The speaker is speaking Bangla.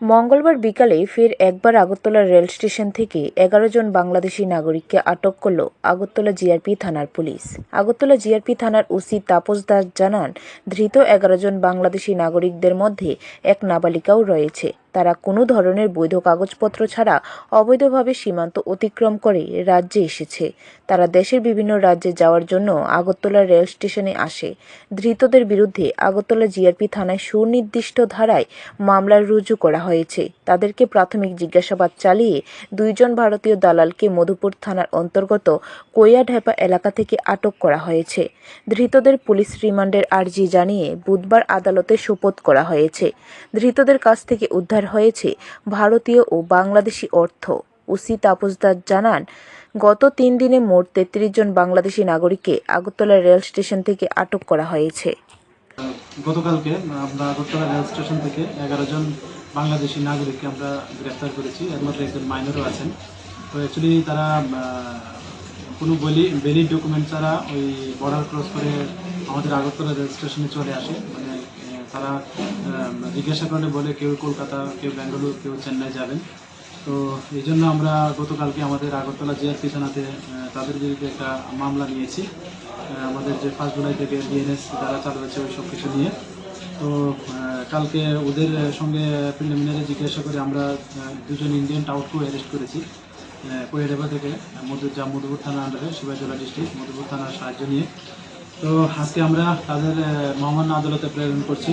মঙ্গলবার বিকালে ফের একবার আগরতলা রেল স্টেশন থেকে এগারো জন বাংলাদেশি নাগরিককে আটক করল আগরতলা জিআরপি থানার পুলিশ। আগরতলা জিআরপি থানার ওসি তাপস দাস জানান, ধৃত এগারো জন বাংলাদেশি নাগরিকদের মধ্যে এক নাবালিকাও রয়েছে। তারা কোনো ধরনের বৈধ কাগজপত্র ছাড়া অবৈধভাবে সীমান্ত অতিক্রম করে রাজ্যে এসেছে। তারা দেশের বিভিন্ন রাজ্যে যাওয়ার জন্য আগরতলা রেল স্টেশনে আসে। ধৃতদের বিরুদ্ধে আগরতলা জিআরপি থানায় সুনির্দিষ্ট ধারায় মামলা রুজু করা হয়েছে। তাদেরকে প্রাথমিক জিজ্ঞাসাবাদ চালিয়ে দুইজন ভারতীয় দালালকে মধুপুর থানার অন্তর্গত কোয়াঢেপা এলাকা থেকে আটক করা হয়েছে। ধৃতদের পুলিশ রিমান্ডের আর্জি জানিয়ে বুধবার আদালতে সোপোদ করা হয়েছে। ধৃতদের কাছ থেকে উদ্ধার হয়েছে ভারতীয় ও বাংলাদেশি অর্থ। ওসি তাপস দাস জানান, গত তিন দিনে মোট তেত্রিশ জন বাংলাদেশি নাগরিককে আগরতলা রেল স্টেশন থেকে আটক করা হয়েছে। গতকালকে আমরা আগরতলা রেল স্টেশন থেকে এগারো জন বাংলাদেশি নাগরিককে আমরা গ্রেফতার করেছি। এর মধ্যে একজন মাইনরও আছেন। তো অ্যাকচুয়ালি তারা কোনো বলি বেলি ডকুমেন্ট ছাড়া ওই বর্ডার ক্রস করে আমাদের আগরতলা রেল স্টেশনে চলে আসে। মানে তারা আহ, জিজ্ঞাসা করলে বলে কেউ কলকাতা কেউ বেঙ্গালুরু কেউ চেন্নাই যাবেন। তো এই জন্য আমরা গতকালকে আমাদের আগরতলা জিআরপি থানাতে তাদের বিরুদ্ধে একটা মামলা নিয়েছি। আমাদের যে ফার্স্ট জুলাই থেকে ডিএনএস যারা চালু হয়েছে ওই সব কিছু নিয়ে। তো কালকে ওদের সঙ্গে প্রিলিমিনারি জিজ্ঞাসা করে আমরা দুজন ইন্ডিয়ান টাউটকেও অ্যারেস্ট করেছি কোয়েডেবা থেকে মধু যা মধুপুর থানা আন্ডারে শিবাজলা ডিস্ট্রিক্ট মধুপুর থানার সাহায্য নিয়ে। তো আজকে আমরা তাদের মহামান্য আদালতে প্রেরণ করছি